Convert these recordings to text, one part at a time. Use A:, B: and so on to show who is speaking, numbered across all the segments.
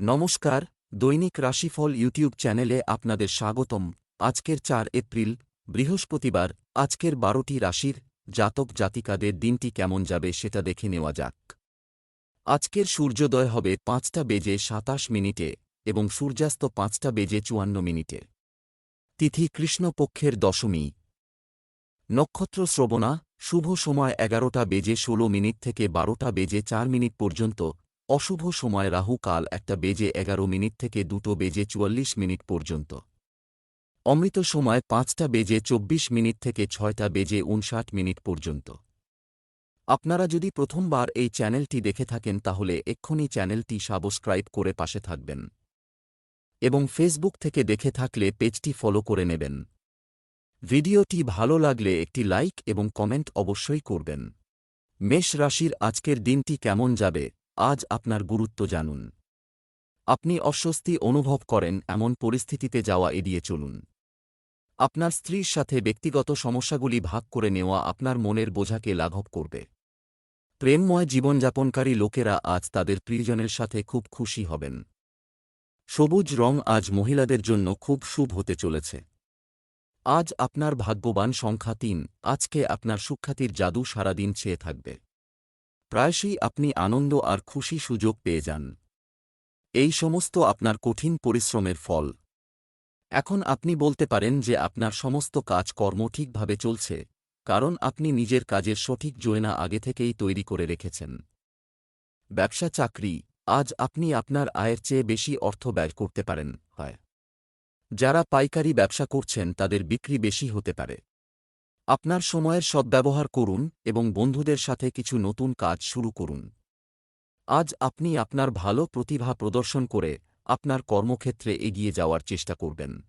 A: নমস্কার, দৈনিক রাশিফল ইউটিউব চ্যানেলে আপনাদের স্বাগতম। আজকের চার এপ্রিল, বৃহস্পতিবার, আজকের বারোটি রাশির জাতক জাতিকাদের দিনটি কেমন যাবে সেটা দেখে নেওয়া যাক। আজকের সূর্যোদয় হবে পাঁচটা বেজে সাতাশ মিনিটে এবং সূর্যাস্ত পাঁচটা বেজে চুয়ান্ন মিনিটে। তিথি কৃষ্ণপক্ষের দশমী। নক্ষত্র শ্রবণা, শুভ সময় এগারোটা বেজে ষোলো মিনিট থেকে বারোটা বেজে চার মিনিট পর্যন্ত অশুভ সময় রাহু কাল একটা বেজে এগারো মিনিট থেকে দুটো বেজে চুয়াল্লিশ মিনিট পর্যন্ত। অমৃত সময় পাঁচটা বেজে চব্বিশ মিনিট থেকে ছয়টা বেজে উনষাট মিনিট পর্যন্ত। আপনারা যদি প্রথমবার এই চ্যানেলটি দেখে থাকেন তাহলে এক্ষুনি চ্যানেলটি সাবস্ক্রাইব করে পাশে থাকবেন। এবং ফেসবুক থেকে দেখে থাকলে পেজটি ফলো করে নেবেন। ভিডিওটি ভালো লাগলে একটি লাইক এবং কমেন্ট অবশ্যই করবেন। মেষ রাশির আজকের দিনটি কেমন যাবে? আজ আপনার গুরুত্ব জানুন। আপনি অস্বস্তি অনুভব করেন এমন পরিস্থিতিতে যাওয়া এড়িয়ে চলুন। আপনার স্ত্রীর সাথে ব্যক্তিগত সমস্যাগুলি ভাগ করে নেওয়া আপনার মনের বোঝাকে লাঘব করবে। প্রেমময় জীবনযাপনকারী লোকেরা আজ তাদের প্রিয়জনের সাথে খুব খুশি হবেন। সবুজ রং আজ মহিলাদের জন্য খুব শুভ হতে চলেছে। আজ আপনার ভাগ্যবান সংখ্যা তিন, আজকে আপনার সুখ্যাতির জাদু সারাদিন ছেয়ে থাকবে। প্রায়শই আপনি আনন্দ আর খুশি সুযোগ পেয়ে যান। এই সমস্ত আপনার কঠিন পরিশ্রমের ফল। এখন আপনি বলতে পারেন যে আপনার সমস্ত কাজ কর্ম ঠিকভাবে চলছে, কারণ আপনি নিজের কাজের সঠিক জোয়না আগে থেকেই তৈরি করে রেখেছেন। ব্যবসা চাকরি, আজ আপনি আপনার আয়ের চেয়ে বেশি অর্থ ব্যয় করতে পারেন, হয়। যারা পাইকারি ব্যবসা করছেন তাদের বিক্রি বেশি হতে পারে। আপনার সময়ের সদ্ব্যবহার করুন এবং বন্ধুদের সাথে কিছু নতুন কাজ শুরু করুন। আজ আপনি আপনার ভালো প্রতিভা প্রদর্শন করে আপনার কর্মক্ষেত্রে এগিয়ে যাওয়ার চেষ্টা করবেন।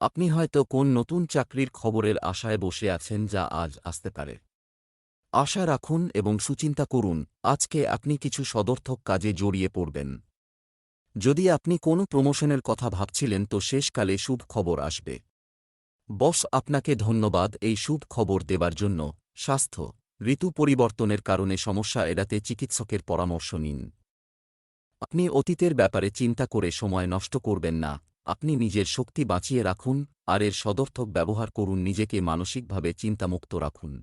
A: আপনি হয়তো কোন নতুন চাকরির খবরের আশায় বসে আছেন যা আজ আসতে পারে। আশা রাখুন এবং সুচিন্তা করুন, আজকে আপনি কিছু সদর্থক কাজে জড়িয়ে পড়বেন। যদি আপনি কোনো প্রমোশনের কথা ভাবছিলেন তো শেষকালে শুভ খবর আসবে। বস, আপনাকে ধন্যবাদ এই শুভ খবর দেবার জন্য। স্বাস্থ্য, ঋতু পরিবর্তনের কারণে সমস্যা এড়াতে চিকিৎসকের পরামর্শ নিন। আপনি অতীতের ব্যাপারে চিন্তা করে সময় নষ্ট করবেন না। আপনি নিজের শক্তি বাঁচিয়ে রাখুন, আর এর সদর্থক ব্যবহার করুন, নিজেকে মানসিকভাবে চিন্তামুক্ত রাখুন।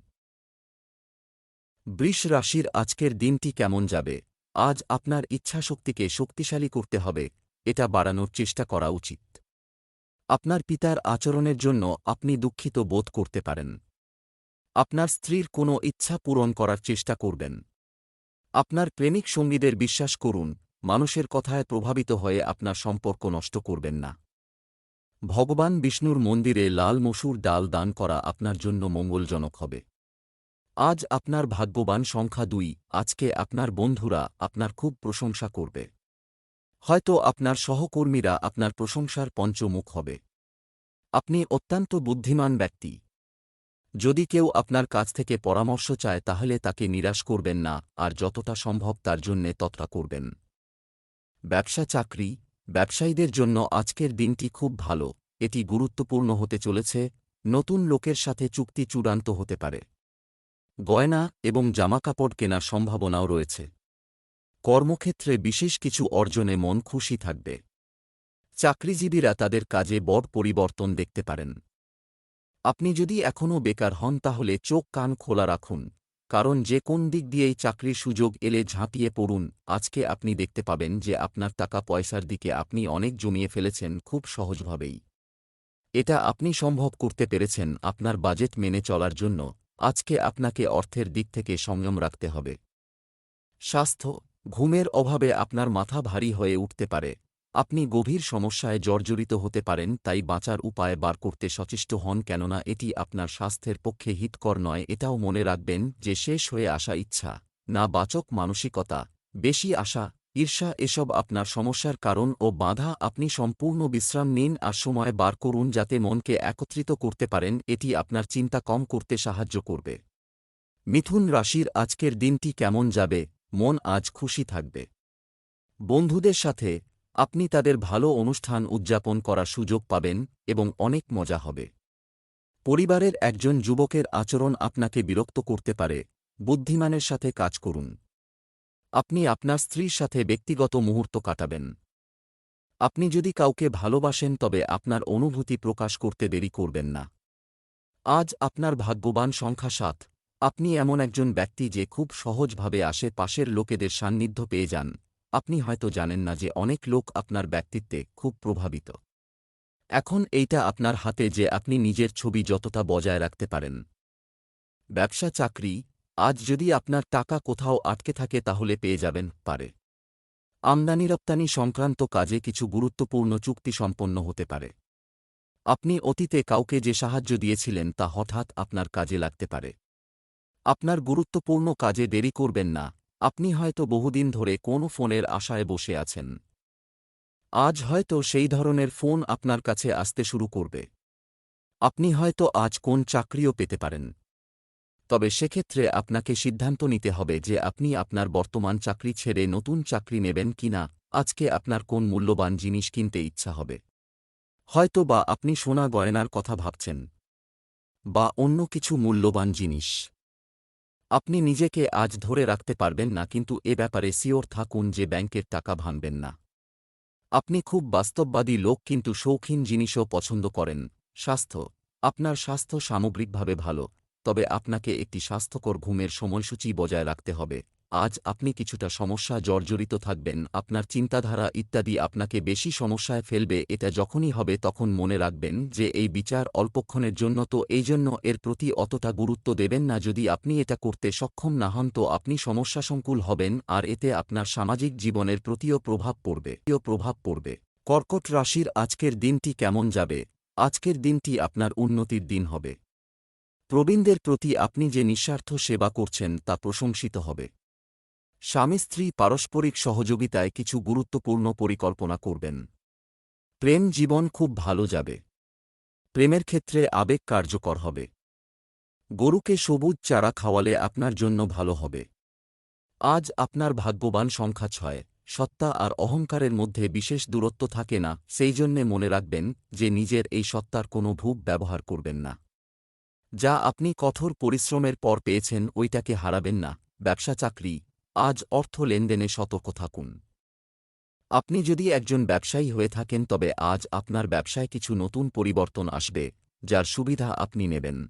A: বৃষ রাশির আজকের দিনটি কেমন যাবে? আজ আপনার ইচ্ছাশক্তিকে শক্তিশালী করতে হবে, এটা বাড়ানোর চেষ্টা করা উচিত। আপনার পিতার আচরণের জন্য আপনি দুঃখিত বোধ করতে পারেন। আপনার স্ত্রীর কোনো ইচ্ছা পূরণ করার চেষ্টা করবেন। আপনার প্রেমিক সঙ্গীদের বিশ্বাস করুন, মানুষের কথায় প্রভাবিত হয়ে আপনার সম্পর্ক নষ্ট করবেন না। ভগবান বিষ্ণুর মন্দিরে লাল মসুর ডাল দান করা আপনার জন্য মঙ্গলজনক হবে। আজ আপনার ভাগ্যবান সংখ্যা দুই, আজকে আপনার বন্ধুরা আপনার খুব প্রশংসা করবে। হয়তো আপনার সহকর্মীরা আপনার প্রশংসার পঞ্চমুখ হবে। আপনি অত্যন্ত বুদ্ধিমান ব্যক্তি। যদি কেউ আপনার কাছ থেকে পরামর্শ চায়, তাহলে তাকে নিরাশ করবেন না, আর যতটা সম্ভব তার জন্যে ততটা করবেন। ব্যবসা চাকরি, ব্যবসায়ীদের জন্য আজকের দিনটি খুব ভালো, এটি গুরুত্বপূর্ণ হতে চলেছে, নতুন লোকের সাথে চুক্তি চূড়ান্ত হতে পারে। গয়না এবং জামাকাপড় কেনার সম্ভাবনাও রয়েছে। কর্মক্ষেত্রে বিশেষ কিছু অর্জনে মন খুশি থাকবে। চাকরিজীবীরা তাদের কাজে বড় পরিবর্তন দেখতে পারেন। আপনি যদি এখনও বেকার হন তাহলে চোখ কান খোলা রাখুন, কারণ যে কোন দিক দিয়েই চাকরির সুযোগ এলে ঝাঁপিয়ে পড়ুন, আজকে আপনি দেখতে পাবেন যে আপনার টাকা পয়সার দিকে আপনি অনেক জমিয়ে ফেলেছেন খুব সহজভাবেই। এটা আপনি সম্ভব করতে পেরেছেন আপনার বাজেট মেনে চলার জন্য, আজকে আপনাকে অর্থের দিক থেকে সংযম রাখতে হবে। স্বাস্থ্য ঘুমের অভাবে আপনার মাথা ভারী হয়ে উঠতে পারে। আপনি গভীর সমস্যায় জর্জরিত হতে পারেন, তাই বাঁচার উপায় বার করতে সচেষ্ট হন, কেননা এটি আপনার স্বাস্থ্যের পক্ষে হিতকর নয়। এটাও মনে রাখবেন যে শেষ হয়ে আসা ইচ্ছা, না বাচক মানসিকতা। বেশি আশা, ঈর্ষা এসব আপনার সমস্যার কারণ ও বাধা। আপনি সম্পূর্ণ বিশ্রাম নিন আর সময় বার করুন যাতে মনকে একত্রিত করতে পারেন। এটি আপনার চিন্তা কম করতে সাহায্য করবে। মিথুন রাশির আজকের দিনটি কেমন যাবে? মন আজ খুশি থাকবে। বন্ধুদের সাথে আপনি তাদের ভালো অনুষ্ঠান উদযাপন করার সুযোগ পাবেন এবং অনেক মজা হবে। পরিবারের একজন যুবকের আচরণ আপনাকে বিরক্ত করতে পারে, বুদ্ধিমানের সাথে কাজ করুন। আপনি আপনার স্ত্রীর সাথে ব্যক্তিগত মুহূর্ত কাটাবেন। আপনি যদি কাউকে ভালোবাসেন তবে আপনার অনুভূতি প্রকাশ করতে দেরি করবেন না। আজ আপনার ভাগ্যবান সংখ্যা সাত। আপনি এমন একজন ব্যক্তি যে খুব সহজভাবে আশেপাশের লোকেদের সান্নিধ্য পেয়ে যান। আপনি হয়তো জানেন না যে অনেক লোক আপনার ব্যক্তিত্বে খুব প্রভাবিত। এখন এইটা আপনার হাতে যে আপনি নিজের ছবি যতটা বজায় রাখতে পারেন। ব্যবসা চাকরি, আজ যদি আপনার টাকা কোথাও আটকে থাকে তাহলে পেয়ে যাবেন পারে। আমদানি রপ্তানি সংক্রান্ত কাজে কিছু গুরুত্বপূর্ণ চুক্তি সম্পন্ন হতে পারে। আপনি অতীতে কাউকে যে সাহায্য দিয়েছিলেন তা হঠাৎ আপনার কাজে লাগতে পারে। আপনার গুরুত্বপূর্ণ কাজে দেরি করবেন না, আপনি হয়তো বহুদিন ধরে কোনো ফোনের আশায় বসে আছেন। আজ হয়তো সেই ধরনের ফোন আপনার কাছে আসতে শুরু করবে। আপনি হয়তো আজ কোন চাকরিও পেতে পারেন। তবে সেক্ষেত্রে আপনাকে সিদ্ধান্ত নিতে হবে যে আপনি আপনার বর্তমান চাকরি ছেড়ে নতুন চাকরি নেবেন কিনা, আজকে আপনার কোন মূল্যবান জিনিস কিনতে ইচ্ছা হবে। হয়তো বা আপনি সোনা গয়নার কথা ভাবছেন। বা অন্য কিছু মূল্যবান জিনিস। আপনি নিজেকে আজ ধরে রাখতে পারবেন না, কিন্তু এ ব্যাপারে সিওর থাকুন যে ব্যাংকের টাকা ভাঙবেন না। আপনি খুব বাস্তববাদী লোক, কিন্তু শৌখিন জিনিসও পছন্দ করেন। স্বাস্থ্য। আপনার স্বাস্থ্য সামগ্রিকভাবে ভালো, তবে আপনাকে একটি স্বাস্থ্যকর ঘুমের সময়সূচি বজায় রাখতে হবে। আজ আপনি কিছুটা সমস্যা জর্জরিত থাকবেন, আপনার চিন্তাধারা ইত্যাদি আপনাকে বেশি সমস্যায় ফেলবে, এটা যখনই হবে তখন মনে রাখবেন যে এই বিচার অল্পক্ষণের জন্য তো এই জন্য এর প্রতি অতটা গুরুত্ব দেবেন না, যদি আপনি এটা করতে সক্ষম না হন তো আপনি সমস্যাসংকুল হবেন, আর এতে আপনার সামাজিক জীবনের প্রতিও প্রভাব পড়বে। প্রভাব পড়বে। কর্কট রাশির আজকের দিনটি কেমন যাবে? আজকের দিনটি আপনার উন্নতির দিন হবে। প্রবীণদের প্রতি আপনি যে নিঃস্বার্থ সেবা করছেন তা প্রশংসিত হবে। স্বামী স্ত্রী পারস্পরিক সহযোগিতায় কিছু গুরুত্বপূর্ণ পরিকল্পনা করবেন। প্রেম জীবন খুব ভালো যাবে। প্রেমের ক্ষেত্রে আবেগ কার্যকর হবে। গরুকে সবুজ চারা খাওয়ালে আপনার জন্য ভালো হবে। আজ আপনার ভাগ্যবান সংখ্যা ছয়, সত্তা আর অহংকারের মধ্যে বিশেষ দূরত্ব থাকে না, সেই জন্যে মনে রাখবেন যে নিজের এই সত্তার কোনো ভূপ ব্যবহার করবেন না। যা আপনি কঠোর পরিশ্রমের পর পেয়েছেন ওইটাকে হারাবেন না, ব্যবসা চাকরি আজ অর্থ লেনদেনে সতর্ক থাকুন। আপনি যদি একজন ব্যবসায়ী হয়ে থাকেন, তবে আজ আপনার ব্যবসায় কিছু নতুন পরিবর্তন আসবে, যার সুবিধা আপনি নেবেন।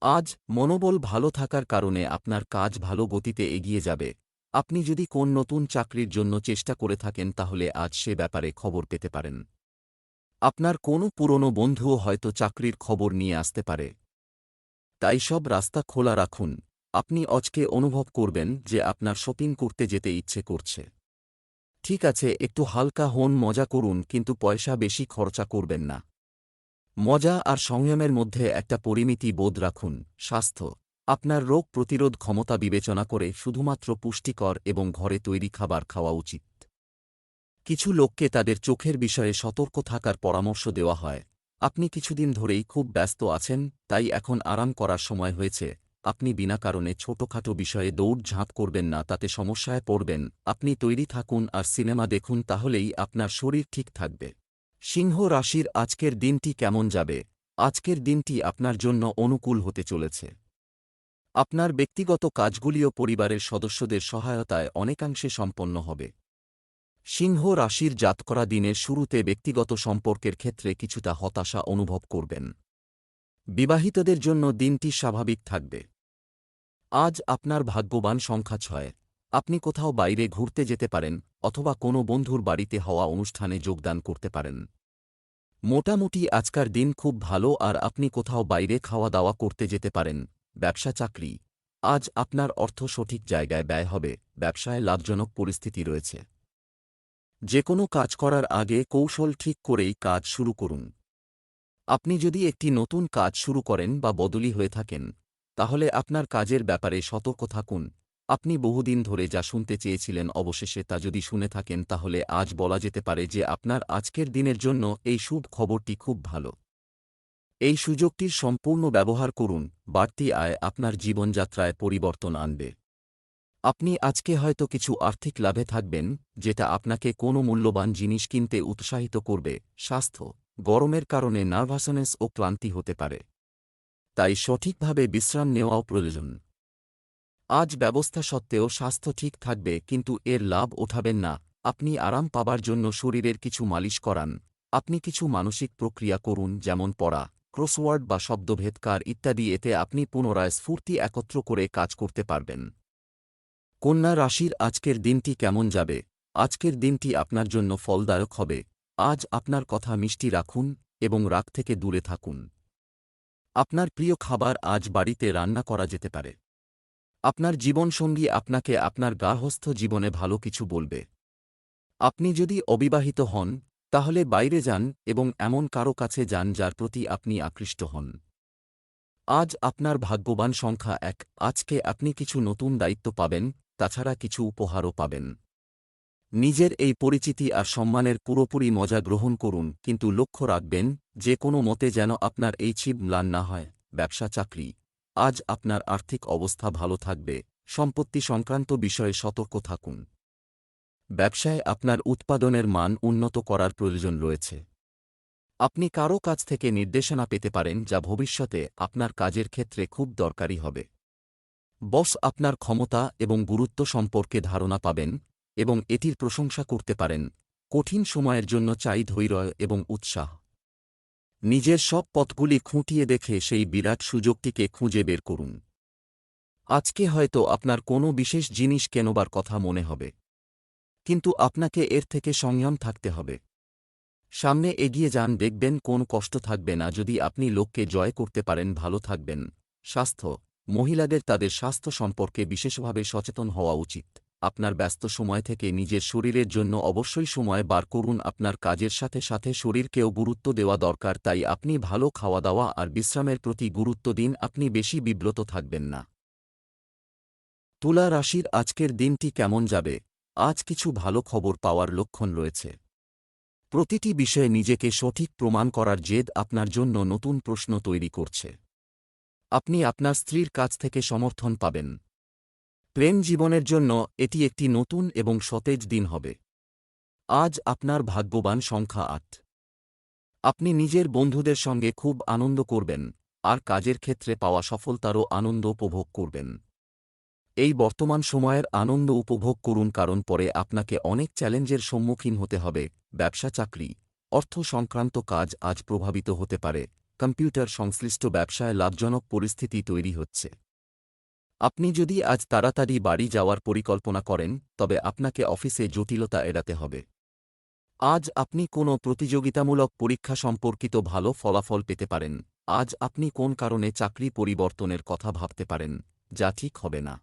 A: আজ মনোবল ভালো থাকার কারণে আপনার কাজ ভালো গতিতে এগিয়ে যাবে। আপনি যদি কোন নতুন চাকরির জন্য চেষ্টা করে থাকেন, তাহলে আজ সে ব্যাপারে খবর পেতে পারেন। আপনার কোনো পুরনো বন্ধুও হয়তো চাকরির খবর নিয়ে আসতে পারে। তাই সব রাস্তা খোলা রাখুন। আপনি অজকে অনুভব করবেন যে আপনার শপিং করতে যেতে ইচ্ছে করছে। ঠিক আছে, একটু হালকা হন, মজা করুন, কিন্তু পয়সা বেশি খরচা করবেন না। মজা আর সংযমের মধ্যে একটা পরিমিতি বোধ রাখুন, স্বাস্থ্য। আপনার রোগ প্রতিরোধ ক্ষমতা বিবেচনা করে শুধুমাত্র পুষ্টিকর এবং ঘরে তৈরি খাবার খাওয়া উচিত। কিছু লোককে তাদের চোখের বিষয়ে সতর্ক থাকার পরামর্শ দেওয়া হয়। আপনি কিছুদিন ধরেই খুব ব্যস্ত আছেন, তাই এখন আরাম করার সময় হয়েছে। আপনি বিনা কারণে ছোটখাটো বিষয়ে দৌড় ঝাঁপ করবেন না, তাতে সমস্যায় পড়বেন। আপনি তৈরি থাকুন আর সিনেমা দেখুন, তাহলেই আপনার শরীর ঠিক থাকবে। সিংহ রাশির আজকের দিনটি কেমন যাবে? আজকের দিনটি আপনার জন্য অনুকূল হতে চলেছে। আপনার ব্যক্তিগত কাজগুলিও পরিবারের সদস্যদের সহায়তায় অনেকাংশে সম্পন্ন হবে। সিংহ রাশির জাতকরা দিনের শুরুতে ব্যক্তিগত সম্পর্কের ক্ষেত্রে কিছুটা হতাশা অনুভব করবেন। বিবাহিতদের জন্য দিনটি স্বাভাবিক থাকবে। আজ আপনার ভাগ্যবান সংখ্যা ছয়। আপনি কোথাও বাইরে ঘুরতে যেতে পারেন অথবা কোনো বন্ধুর বাড়িতে হওয়া অনুষ্ঠানে যোগদান করতে পারেন। মোটামুটি আজকার দিন খুব ভালো আর আপনি কোথাও বাইরে খাওয়া দাওয়া করতে যেতে পারেন। ব্যবসা চাকরি। আজ আপনার অর্থ সঠিক জায়গায় ব্যয় হবে। ব্যবসায় লাভজনক পরিস্থিতি রয়েছে। যে কোনো কাজ করার আগে কৌশল ঠিক করেই কাজ শুরু করুন। আপনি যদি একটি নতুন কাজ শুরু করেন বা বদলি হয়ে থাকেন তাহলে আপনার কাজের ব্যাপারে সতর্ক থাকুন। আপনি বহুদিন ধরে যা শুনতে চেয়েছিলেন অবশেষে তা যদি শুনে থাকেন তাহলে আজ বলা যেতে পারে যে আপনার আজকের দিনের জন্য এই শুভ খবরটি খুব ভালো। এই সুযোগটির সম্পূর্ণ ব্যবহার করুন, বাড়তি আয় আপনার জীবনযাত্রায় পরিবর্তন আনবে। আপনি আজকে হয়তো কিছু আর্থিক লাভে থাকবেন, যেটা আপনাকে কোনো মূল্যবান জিনিস কিনতে উৎসাহিত করবে, স্বাস্থ্য, গরমের কারণে নার্ভাসনেস ও ক্লান্তি হতে পারে। তাই সঠিকভাবে বিশ্রাম নেওয়াও প্রয়োজন। আজ ব্যবস্থা সত্ত্বেও স্বাস্থ্য ঠিক থাকবে, কিন্তু এর লাভ ওঠাবেন না। আপনি আরাম পাবার জন্য শরীরের কিছু মালিশ করান। আপনি কিছু মানসিক প্রক্রিয়া করুন, যেমন পড়া, ক্রসওয়ার্ড বা শব্দভেদকার ইত্যাদি, এতে আপনি পুনরায় স্ফূর্তি একত্র করে কাজ করতে পারবেন। কন্যা রাশির আজকের দিনটি কেমন যাবে? আজকের দিনটি আপনার জন্য ফলদায়ক হবে। আজ আপনার কথা মিষ্টি রাখুন এবং রাগ থেকে দূরে থাকুন। আপনার প্রিয় খাবার আজ বাড়িতে রান্না করা যেতে পারে। আপনার জীবনসঙ্গী আপনাকে আপনার গার্হস্থ জীবনে ভালো কিছু বলবে। আপনি যদি অবিবাহিত হন, তাহলে বাইরে যান এবং এমন কারও কাছে যান যার প্রতি আপনি আকৃষ্ট হন। আজ আপনার ভাগ্যবান সংখ্যা এক। আজকে আপনি কিছু নতুন দায়িত্ব পাবেন, তাছাড়া কিছু উপহারও পাবেন। নিজের এই পরিচিতি আর সম্মানের পুরোপুরি মজা গ্রহণ করুন, কিন্তু লক্ষ্য রাখবেন, যে কোনো মতে যেন আপনার এই ছিপ ম্লান না হয়, ব্যবসা, চাকরি। আজ আপনার আর্থিক অবস্থা ভালো থাকবে, সম্পত্তি সংক্রান্ত বিষয়ে সতর্ক থাকুন। ব্যবসায় আপনার উৎপাদনের মান উন্নত করার প্রয়োজন রয়েছে। আপনি কারও কাছ থেকে নির্দেশনা পেতে পারেন, যা ভবিষ্যতে আপনার কাজের ক্ষেত্রে খুব দরকারি হবে। বস আপনার ক্ষমতা এবং গুরুত্ব সম্পর্কে ধারণা পাবেন এবং এটির প্রশংসা করতে পারেন। কঠিন সময়ের জন্য চাই ধৈর্য এবং উৎসাহ। নিজের সব পথগুলি খুঁটিয়ে দেখে সেই বিরাট সুযোগটিকে খুঁজে বের করুন। আজকে হয়তো আপনার কোনো বিশেষ জিনিস কেনবার কথা মনে হবে। কিন্তু আপনাকে এর থেকে সংযম থাকতে হবে। সামনে এগিয়ে যান, দেখবেন কোন কষ্ট থাকবে না। যদি আপনি লোককে জয় করতে পারেন, ভালো থাকবেন। স্বাস্থ্য। মহিলাদের তাদের স্বাস্থ্য সম্পর্কে বিশেষভাবে সচেতন হওয়া উচিত। আপনার ব্যস্ত সময় থেকে নিজের শরীরের জন্য অবশ্যই সময় বার করুন। আপনার কাজের সাথে সাথে শরীরকেও গুরুত্ব দেওয়া দরকার, তাই আপনি ভালো খাওয়া দাওয়া আর বিশ্রামের প্রতি গুরুত্ব দিন, আপনি বেশি বিব্রত থাকবেন না। তুলা রাশির আজকের দিনটি কেমন যাবে? আজ কিছু ভালো খবর পাওয়ার লক্ষণ রয়েছে। প্রতিটি বিষয়ে নিজেকে সঠিক প্রমাণ করার জেদ আপনার জন্য নতুন প্রশ্ন তৈরি করছে। আপনি আপনার স্ত্রীর কাছ থেকে সমর্থন পাবেন। প্রেম জীবনের জন্য এটি একটি নতুন এবং সতেজ দিন হবে। আজ আপনার ভাগ্যবান সংখ্যা আট। আপনি নিজের বন্ধুদের সঙ্গে খুব আনন্দ করবেন, আর কাজের ক্ষেত্রে পাওয়া সফলতারও আনন্দ উপভোগ করবেন। এই বর্তমান সময়ের আনন্দ উপভোগ করুন কারণ পরে আপনাকে অনেক চ্যালেঞ্জের সম্মুখীন হতে হবে, ব্যবসা চাকরি, অর্থ সংক্রান্ত কাজ আজ প্রভাবিত হতে পারে, কম্পিউটার সংশ্লিষ্ট ব্যবসায় লাভজনক পরিস্থিতি তৈরি হচ্ছে। আপনি যদি আজ তাড়াতাড়ি বাড়ি যাওয়ার পরিকল্পনা করেন, তবে আপনাকে অফিসে জটিলতা এড়াতে হবে। আজ আপনি কোনো প্রতিযোগিতামূলক পরীক্ষা সম্পর্কিত ভালো ফলাফল পেতে পারেন। আজ আপনি কোন কারণে চাকরি পরিবর্তনের কথা ভাবতে পারেন, যা ঠিক হবে না।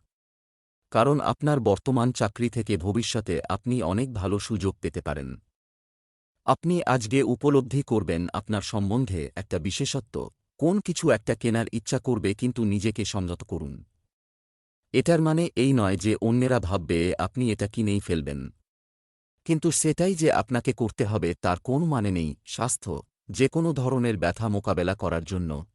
A: কারণ আপনার বর্তমান চাকরি থেকে ভবিষ্যতে আপনি অনেক ভালো সুযোগ পেতে পারেন। আপনি আজকে উপলব্ধি করবেন আপনার সম্বন্ধে একটা বিশেষত্ব, কোন কিছু একটা কেনার ইচ্ছা করবে কিন্তু নিজেকে সংযত করুন। এটার মানে এই নয় যে অন্যেরা ভাববে, আপনি এটা কিনেই ফেলবেন। কিন্তু সেটাই যে আপনাকে করতে হবে, তার কোন মানে নেই, স্বাস্থ্য যে কোনো ধরনের ব্যথা মোকাবেলা করার জন্য।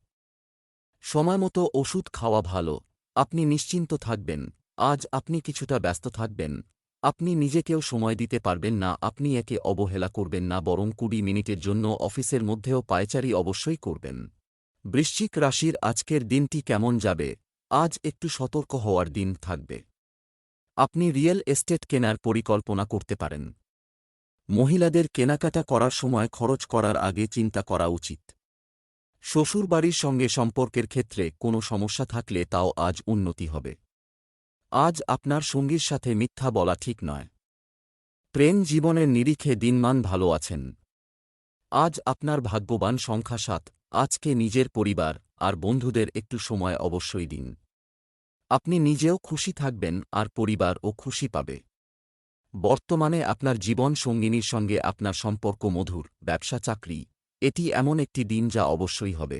A: সময়মতো ওষুধ খাওয়া ভালো, আপনি নিশ্চিন্ত থাকবেন, আজ আপনি কিছুটা ব্যস্ত থাকবেন, আপনি নিজেকেও সময় দিতে পারবেন না, আপনি একে অবহেলা করবেন না, বরং কুড়ি মিনিটের জন্য অফিসের মধ্যেও পায়চারি অবশ্যই করবেন। বৃশ্চিক রাশির আজকের দিনটি কেমন যাবে? আজ একটু সতর্ক হওয়ার দিন থাকবে। আপনি রিয়েল এস্টেট কেনার পরিকল্পনা করতে পারেন। মহিলাদের কেনাকাটা করার সময় খরচ করার আগে চিন্তা করা উচিত। শ্বশুরবাড়ির সঙ্গে সম্পর্কের ক্ষেত্রে কোনো সমস্যা থাকলে তাও আজ উন্নতি হবে। আজ আপনার সঙ্গীর সাথে মিথ্যা বলা ঠিক নয়। প্রেম জীবনের নিরিখে দিনমান ভালো আছেন। আজ আপনার ভাগ্যবান সংখ্যা সাত, আজকে নিজের পরিবার আর বন্ধুদের একটু সময় অবশ্যই দিন। আপনি নিজেও খুশি থাকবেন আর পরিবারও খুশি পাবে। বর্তমানে আপনার জীবন সঙ্গিনীর সঙ্গে আপনার সম্পর্ক মধুর, ব্যবসা, চাকরি, এটি এমন একটি দিন যা অবশ্যই হবে।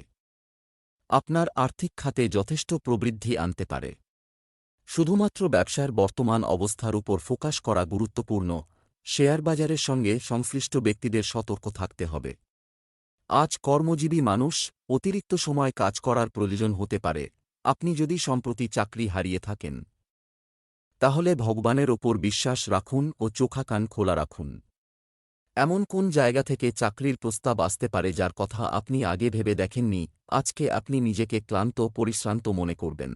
A: আপনার আর্থিক খাতে যথেষ্ট প্রবৃদ্ধি আনতে পারে। শুধুমাত্র ব্যবসার বর্তমান অবস্থার উপর ফোকাস করা গুরুত্বপূর্ণ শেয়ার বাজারের সঙ্গে সংশ্লিষ্ট ব্যক্তিদের সতর্ক থাকতে হবে। আজ কর্মজীবী মানুষ অতিরিক্ত সময় কাজ করার প্রয়োজন হতে পারে আপনি যদি সম্প্রতি চাকরি হারিয়ে থাকেন, তাহলে ভগবানের ওপর বিশ্বাস রাখুন ও চোখা কান খোলা রাখুন। এমন কোন জায়গা থেকে চাকরির প্রস্তাব আসতে পারে যার কথা আপনি আগে ভেবে দেখেননি, আজকে আপনি নিজেকে ক্লান্ত, পরিশ্রান্ত মনে করবেন।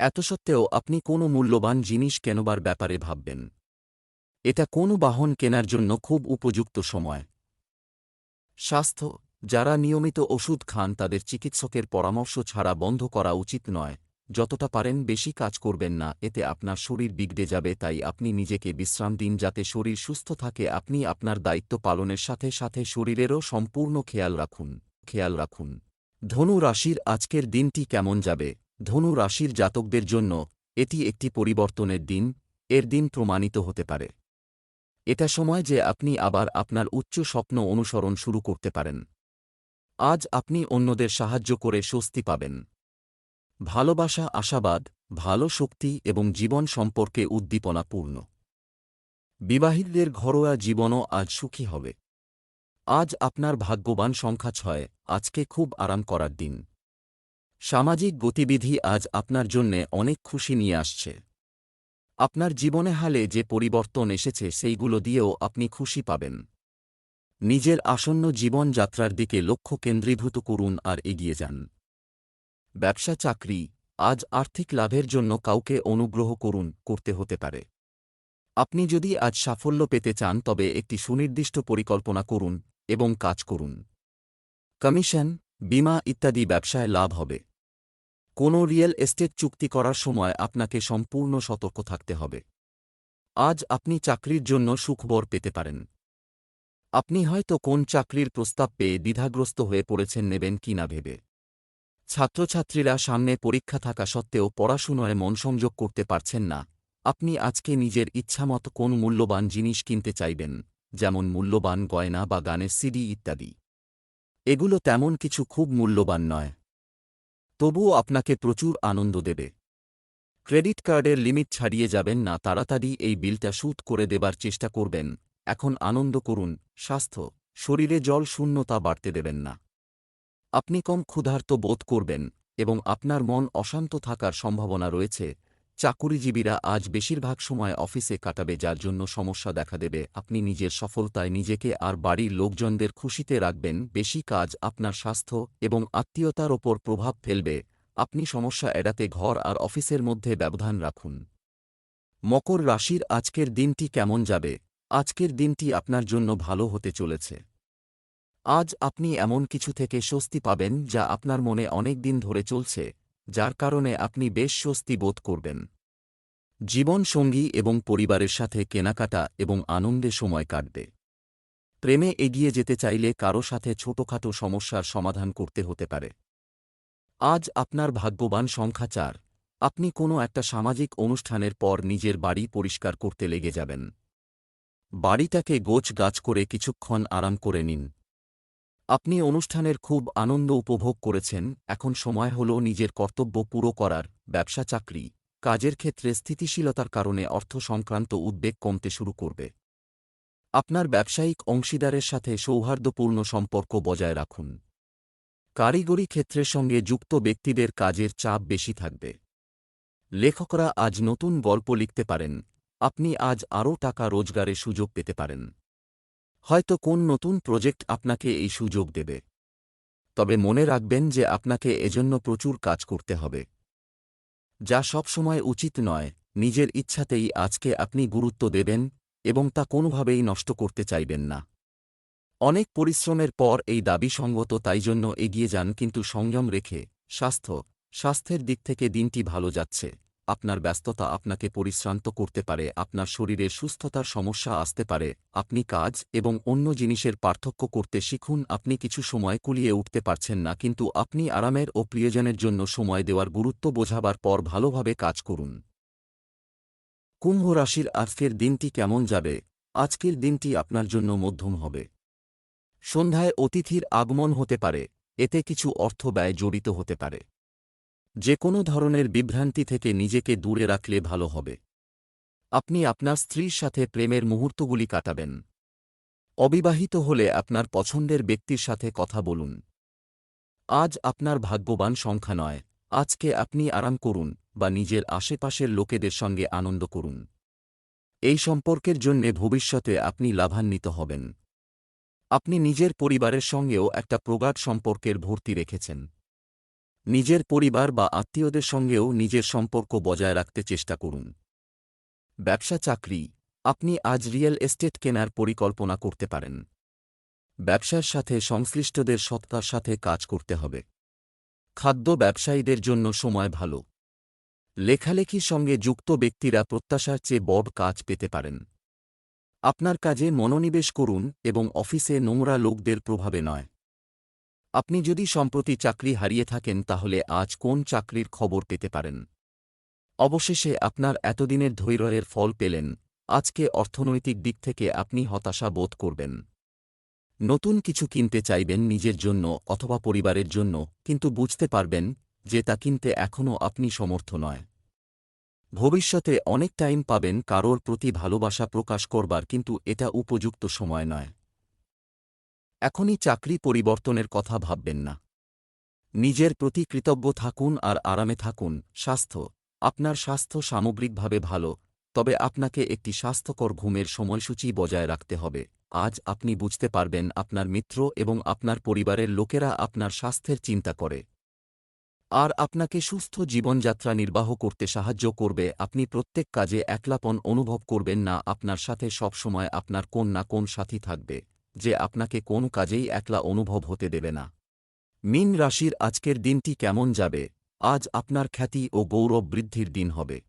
A: এত সত্ত্বেও আপনি কোনো মূল্যবান জিনিস কেনবার ব্যাপারে ভাববেন? এটা কোনো বাহন কেনার জন্য খুব উপযুক্ত সময়। স্বাস্থ্য যারা নিয়মিত ওষুধ খান তাদের চিকিৎসকের পরামর্শ ছাড়া বন্ধ করা উচিত নয়, যতটা পারেন বেশি কাজ করবেন না, এতে আপনার শরীর বিগড়ে যাবে, তাই আপনি নিজেকে বিশ্রাম দিন যাতে শরীর সুস্থ থাকে, আপনি আপনার দায়িত্ব পালনের সাথে সাথে শরীরেরও সম্পূর্ণ খেয়াল রাখুন খেয়াল রাখুন। ধনু রাশির আজকের দিনটি কেমন যাবে? ধনু রাশির জাতকদের জন্য এটি একটি পরিবর্তনের দিন, এর দিন প্রমাণিত হতে পারে। এটা সময় যে আপনি আবার আপনার উচ্চ স্বপ্ন অনুসরণ শুরু করতে পারেন। আজ আপনি অন্যদের সাহায্য করে স্বস্তি পাবেন। ভালোবাসা আশাবাদ, ভালো শক্তি এবং জীবন সম্পর্কে উদ্দীপনাপূর্ণ। বিবাহিতদের ঘরোয়া জীবনও আজ সুখী হবে। আজ আপনার ভাগ্যবান সংখ্যা ছয়, আজকে খুব আরাম করার দিন। সামাজিক গতিবিধি আজ আপনার জন্যে অনেক খুশি নিয়ে আসছে। আপনার জীবনে হালে যে পরিবর্তন এসেছে সেইগুলো দিয়েও আপনি খুশি পাবেন। নিজের আসন্ন জীবনযাত্রার দিকে লক্ষ্য কেন্দ্রীভূত করুন আর এগিয়ে যান। ব্যবসা চাকরি, আজ আর্থিক লাভের জন্য কাউকে অনুগ্রহ করুন, করতে হতে পারে। আপনি যদি আজ সাফল্য পেতে চান, তবে একটি সুনির্দিষ্ট পরিকল্পনা করুন এবং কাজ করুন। কমিশন, বিমা ইত্যাদি ব্যবসায় লাভ হবে। কোনো রিয়েল এস্টেট চুক্তি করার সময় আপনাকে সম্পূর্ণ সতর্ক থাকতে হবে। আজ আপনি চাকরির জন্য সুখবর পেতে পারেন। আপনি হয়তো কোন চাকরির প্রস্তাব পেয়ে দ্বিধাগ্রস্ত হয়ে পড়েছেন নেবেন কি না ভেবে। ছাত্রছাত্রীরা সামনে পরীক্ষা থাকা সত্ত্বেও পড়াশুনোয় মন সংযোগ করতে পারছেন না। আপনি আজকে নিজের ইচ্ছামত কোন মূল্যবান জিনিস কিনতে চাইবেন, যেমন মূল্যবান গয়না বা গানের সিডি ইত্যাদি। এগুলো তেমন কিছু খুব মূল্যবান নয়। তবুও আপনাকে প্রচুর আনন্দ দেবে। ক্রেডিট কার্ডের লিমিট ছাড়িয়ে যাবেন না, তাড়াতাড়ি এই বিলটা শুট করে দেবার চেষ্টা করবেন। এখন আনন্দ করুন, স্বাস্থ্য, শরীরে জল শূন্যতা বাড়তে দেবেন না। আপনি কম ক্ষুধার্ত বোধ করবেন এবং আপনার মন অশান্ত থাকার সম্ভাবনা রয়েছে। চাকুরিজীবীরা আজ বেশিরভাগ সময় অফিসে কাটাবে যার জন্য সমস্যা দেখা দেবে। আপনি নিজের সফলতায় নিজেকে আর বাড়ির লোকজনদের খুশিতে রাখবেন। বেশি কাজ আপনার স্বাস্থ্য এবং আত্মীয়তার ওপর প্রভাব ফেলবে। আপনি সমস্যা এড়াতে ঘর আর অফিসের মধ্যে ব্যবধান রাখুন। মকর রাশির আজকের দিনটি কেমন যাবে? আজকের দিনটি আপনার জন্য ভালো হতে চলেছে। আজ আপনি এমন কিছু থেকে স্বস্তি পাবেন যা আপনার মনে অনেক দিন ধরে চলছে, যার কারণে আপনি বেশ স্বস্তি বোধ করবেন। জীবনসঙ্গী এবং পরিবারের সাথে কেনাকাটা এবং আনন্দে সময় কাটবে। প্রেমে এগিয়ে যেতে চাইলে কারও সাথে ছোটখাটো সমস্যার সমাধান করতে হতে পারে। আজ আপনার ভাগ্যবান সংখ্যা চার। আপনি কোনো একটা সামাজিক অনুষ্ঠানের পর নিজের বাড়ি পরিষ্কার করতে লেগে যাবেন। বাড়িটাকে গোছ গাছ করে কিছুক্ষণ আরাম করে নিন। আপনি অনুষ্ঠানের খুব আনন্দ উপভোগ করেছেন, এখন সময় হল নিজের কর্তব্য পুরো করার, ব্যবসা চাকরি। কাজের ক্ষেত্রে স্থিতিশীলতার কারণে অর্থ সংক্রান্ত উদ্বেগ কমতে শুরু করবে। আপনার ব্যবসায়িক অংশীদারের সাথে সৌহার্দ্যপূর্ণ সম্পর্ক বজায় রাখুন। কারিগরি ক্ষেত্রের সঙ্গে যুক্ত ব্যক্তিদের কাজের চাপ বেশি থাকবে। লেখকরা আজ নতুন গল্প লিখতে পারেন আপনি আজ আরও টাকা রোজগারের সুযোগ পেতে পারেন। হয়তো কোন নতুন প্রজেক্ট আপনাকে এই সুযোগ দেবে। তবে মনে রাখবেন যে আপনাকে এজন্য প্রচুর কাজ করতে হবে। যা সবসময় উচিত নয়, নিজের ইচ্ছাতেই আজকে আপনি গুরুত্ব দেবেন এবং তা কোনোভাবেই নষ্ট করতে চাইবেন না। অনেক পরিশ্রমের পর এই দাবি সঙ্গত তাই জন্য এগিয়ে যান কিন্তু সংযম রেখে, স্বাস্থ্য, স্বাস্থ্যের দিক থেকে দিনটি ভালো যাচ্ছে। আপনার ব্যস্ততা আপনাকে পরিশ্রান্ত করতে পারে, আপনার শরীরের সুস্থতার সমস্যা আসতে পারে, আপনি কাজ এবং অন্য জিনিসের পার্থক্য করতে শিখুন, আপনি কিছু সময় কুলিয়ে উঠতে পারছেন না, কিন্তু আপনি আরামের ও প্রিয়জনের জন্য সময় দেওয়ার গুরুত্ব বোঝাবার পর ভালোভাবে কাজ করুন। কুম্ভ রাশির আজকের দিনটি কেমন যাবে? আজকের দিনটি আপনার জন্য মধ্যম হবে। সন্ধ্যায় অতিথির আগমন হতে পারে, এতে কিছু অর্থ ব্যয় জড়িত হতে পারে। যে কোনো ধরনের বিভ্রান্তি থেকে নিজেকে দূরে রাখলে ভালো হবে। আপনি আপনার স্ত্রীর সাথে প্রেমের মুহূর্তগুলি কাটাবেন। অবিবাহিত হলে আপনার পছন্দের ব্যক্তির সাথে কথা বলুন। আজ আপনার ভাগ্যবান সংখ্যা নয়, আজকে আপনি আরাম করুন বা নিজের আশেপাশের লোকেদের সঙ্গে আনন্দ করুন। এই সম্পর্কের জন্যে ভবিষ্যতে আপনি লাভান্বিত হবেন। আপনি নিজের পরিবারের সঙ্গেও একটা প্রগাঢ় সম্পর্কের ভর্তি রেখেছেন। নিজের পরিবার বা আত্মীয়দের সঙ্গেও নিজের সম্পর্ক বজায় রাখতে চেষ্টা করুন। ব্যবসা চাকরি, আপনি আজ রিয়েল এস্টেট কেনার পরিকল্পনা করতে পারেন। ব্যবসার সাথে সংশ্লিষ্টদের সত্তার সাথে কাজ করতে হবে। খাদ্য ব্যবসায়ীদের জন্য সময় ভালো। লেখালেখির সঙ্গে যুক্ত ব্যক্তিরা প্রত্যাশার চেয়ে বড় কাজ পেতে পারেন। আপনার কাজে মনোনিবেশ করুন এবং অফিসে নোংরা লোকদের প্রভাবে নয়। আপনি যদি সম্প্রতি চাকরি হারিয়ে থাকেন, তাহলে আজ কোন চাকরির খবর পেতে পারেন? অবশেষে আপনার এতদিনের ধৈর্যের ফল পেলেন। আজকে অর্থনৈতিক দিক থেকে আপনি হতাশা বোধ করবেন। নতুন কিছু কিনতে চাইবেন নিজের জন্য অথবা পরিবারের জন্য, কিন্তু বুঝতে পারবেন যে তা কিনতে এখনও আপনি সমর্থ নয়। ভবিষ্যতে অনেক টাইম পাবেন কারোর প্রতি ভালোবাসা প্রকাশ করবার, কিন্তু এটা উপযুক্ত সময় নয়। এখনই চাকরি পরিবর্তনের কথা ভাববেন না। নিজের প্রতি কৃতজ্ঞ থাকুন আর আরামে থাকুন। স্বাস্থ্য। আপনার স্বাস্থ্য সামগ্রিকভাবে ভালো, তবে আপনাকে একটি স্বাস্থ্যকর ঘুমের সময়সূচি বজায় রাখতে হবে। আজ আপনি বুঝতে পারবেন আপনার মিত্র এবং আপনার পরিবারের লোকেরা আপনার স্বাস্থ্যের চিন্তা করে। আর আপনাকে সুস্থ জীবনযাত্রা নির্বাহ করতে সাহায্য করবে। আপনি প্রত্যেক কাজে একলাপন অনুভব করবেন না, আপনার সাথে সবসময় আপনার কোন না কোন সাথী থাকবে। যে আপনাকে কোন কাজেই একলা অনুভব হতে দেবে না। মিন রাশির আজকের দিনটি কেমন যাবে? আজ আপনার খ্যাতি ও গৌরব বৃদ্ধির দিন হবে।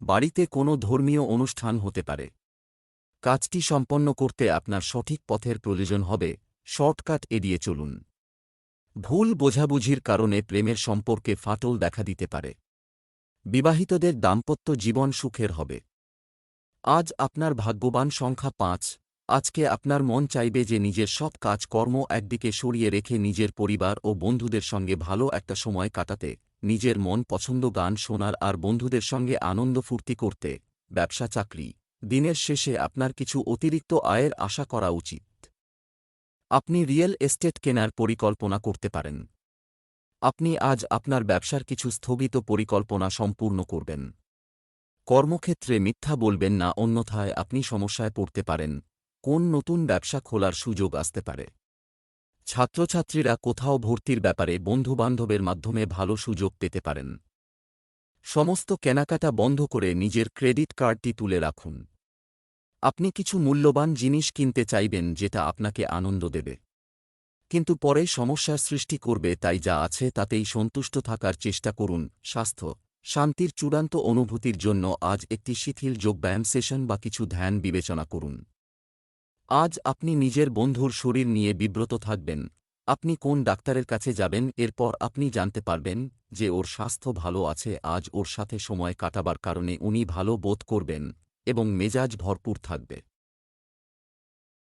A: বাড়িতে কোনো ধর্মীয় অনুষ্ঠান হতে পারে। কাজটি সম্পন্ন করতে আপনার সঠিক পথের প্রয়োজন হবে। শর্টকাট এড়িয়ে চলুন। ভুল বোঝাবুঝির কারণে প্রেমের সম্পর্কে ফাটল দেখা দিতে পারে। বিবাহিতদের দাম্পত্য জীবন সুখের হবে। আজ আপনার ভাগ্যবান সংখ্যা পাঁচ। আজকে আপনার মন চাইবে যে নিজের সব কাজকর্ম একদিকে সরিয়ে রেখে নিজের পরিবার ও বন্ধুদের সঙ্গে ভালো একটা সময় কাটাতে, নিজের মন পছন্দ গান শোনার আর বন্ধুদের সঙ্গে আনন্দ ফুর্তি করতে, ব্যবসা চাকরি, দিনের শেষে আপনার কিছু অতিরিক্ত আয়ের আশা করা উচিত। আপনি রিয়েল এস্টেট কেনার পরিকল্পনা করতে পারেন। আপনি আজ আপনার ব্যবসার কিছু স্থগিত পরিকল্পনা সম্পূর্ণ করবেন। কর্মক্ষেত্রে মিথ্যা বলবেন না, অন্যথায় আপনি সমস্যায় পড়তে পারেন। কোন নতুন ব্যবসা খোলার সুযোগ আসতে পারে? ছাত্রছাত্রীরা কোথাও ভর্তির ব্যাপারে বন্ধুবান্ধবের মাধ্যমে ভালো সুযোগ পেতে পারেন। সমস্ত কেনাকাটা বন্ধ করে নিজের ক্রেডিট কার্ডটি তুলে রাখুন। আপনি কিছু মূল্যবান জিনিস কিনতে চাইবেন যেটা আপনাকে আনন্দ দেবে। কিন্তু পরে সমস্যার সৃষ্টি করবে তাই যা আছে তাতেই সন্তুষ্ট থাকার চেষ্টা করুন। স্বাস্থ্য, শান্তির চূড়ান্ত অনুভূতির জন্য আজ একটি শিথিল যোগব্যায়াম সেশন বা কিছু ধ্যান বিবেচনা করুন। আজ আপনি নিজের বন্ধুর শরীর নিয়ে বিব্রত থাকবেন। আপনি কোন ডাক্তারের কাছে যাবেন, এরপর আপনি জানতে পারবেন যে ওর স্বাস্থ্য ভালো আছে, আজ ওর সাথে সময় কাটাবার কারণে উনি ভালো বোধ করবেন এবং মেজাজ ভরপুর থাকবে।